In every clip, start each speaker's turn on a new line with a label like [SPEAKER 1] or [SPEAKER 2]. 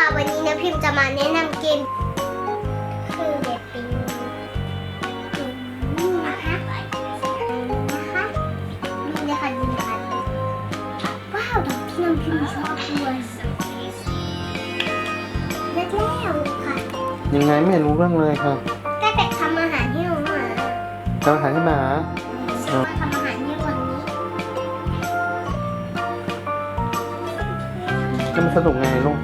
[SPEAKER 1] ค่ะ วันนี้นะพิมพ์จะมาแนะนำเกมคือเด็ดปิงนี่นะคะนะคะดูเลยค่ะดูเลยค่ะว้าวดอกที่น้ำพิมพ์ชอบด้วยเล็กแล้วค่ะ
[SPEAKER 2] ยังไงไม่รู้เรื่องเลยค่ะ
[SPEAKER 1] ก็แต่ทำอาหารให้หนูหมา
[SPEAKER 2] จะมาหาให้หมา
[SPEAKER 1] ก็ทำอาหารให้วันนี้
[SPEAKER 2] จะมันสนุกไงลูก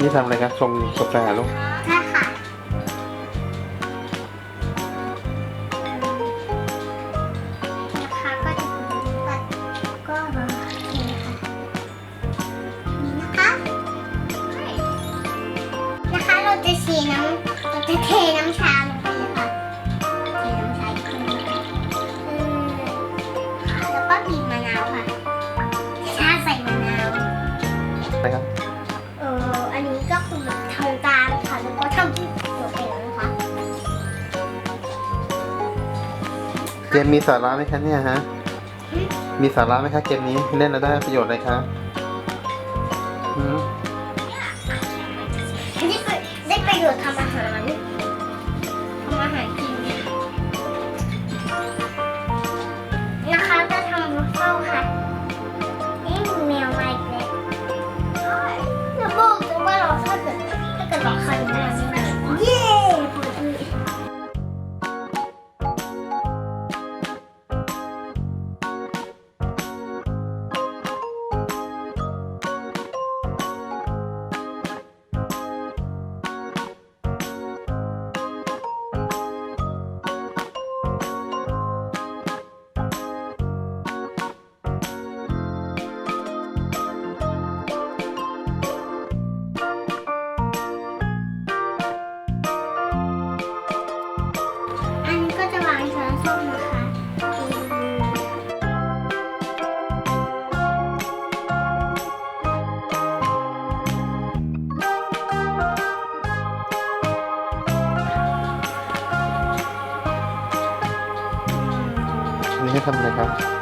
[SPEAKER 1] นี่
[SPEAKER 2] ทำอะไรครับชงกาแฟลูก
[SPEAKER 1] ใช่ ไรค
[SPEAKER 2] รับ
[SPEAKER 1] เอออันนี้ก็คือทำตามค่ะแล้วก็ทำตัวเองนะคะ
[SPEAKER 2] เกมมีสาระไหมคะเนี่ยฮะ มีสาระไหมคะเกมนี้เล่นแล้วได้ประโยชน์อะไรคะอืม
[SPEAKER 1] ได้ประได้ประโยชน์ทำอาหาร
[SPEAKER 2] นี้ให้ทำอะไรครับ